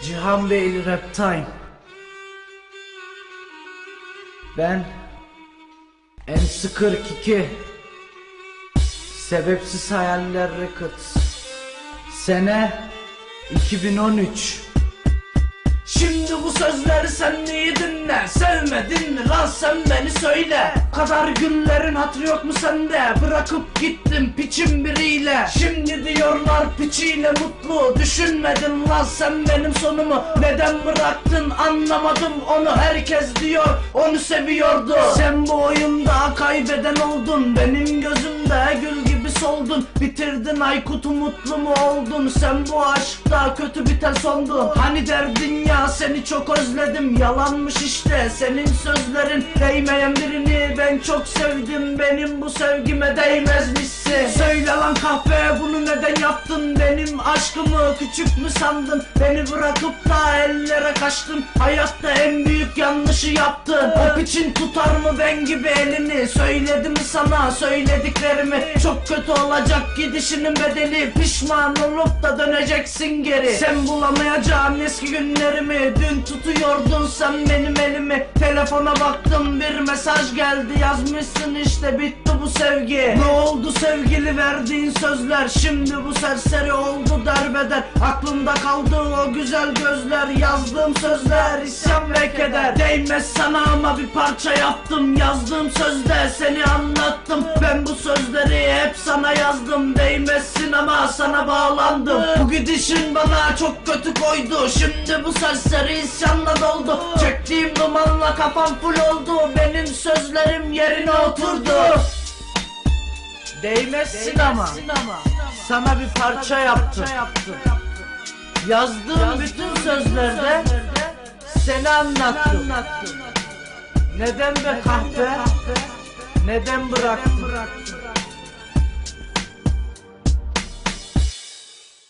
Cihan Beyli Rap Time. Ben MC42 Sebepsiz Hayaller Records. Sene 2013 Şimdi bu sözleri sen iyi dinle? Sevmedin mi lan sen beni söyle. Kadar günlerin hatırı yok mu sende? Bırakıp gittim piçin biriyle. Şimdi diyorlar piçiyle mutlu. Düşünmedin lan sen benim sonumu. Neden bıraktın anlamadım. Onu Herkes diyor onu seviyordu. Sen bu oyunda kaybeden oldun. Benim gözümde gül soldun Bitirdin Aykut'u mutlu mu oldun? Sen bu aşkta kötü biten sondun Hani derdin ya seni çok özledim. Yalanmış işte senin sözlerin. Değmeyen birini ben çok sevdim. Benim bu sevgime değmezmişsin Söyle lan kahve bunu neden yaptın? Benim aşkımı küçük mü sandın? Beni bırakıp da ellere kaçtın. Hayatta en büyük yanlışı yaptın. O piçin tutar mı ben gibi elini? Söyledim sana söylediklerimi? Çok kötü olacak gidişinin bedeli. Pişman olup da döneceksin geri. Sen bulamayacağın eski günlerimi Dün tutuyordun sen benim elimi Telefona baktım bir mesaj geldi. Yazmışsın işte bitti bu sevgi? Ne oldu sevgili verdiğin sözler? Şimdi bu serseri oldu derbeder. Aklımda kaldı o güzel gözler. Yazdığım sözler isyan ve keder. Değmez sana ama bir parça yaptım Yazdığım sözde seni anlattım. Ben bu sözleri hep sana yazdım. Değmezsin ama sana bağlandım. Bu gidişin bana çok kötü koydu. Şimdi bu serseri isyanla doldu. Çektiğim dumanla kafam full oldu. Benim sözlerim yerine oturdu Değmezsin ama. Sana bir parça yaptım. Yazdığım bütün sözlerde Seni anlattım. Neden be kahpe? Neden bıraktın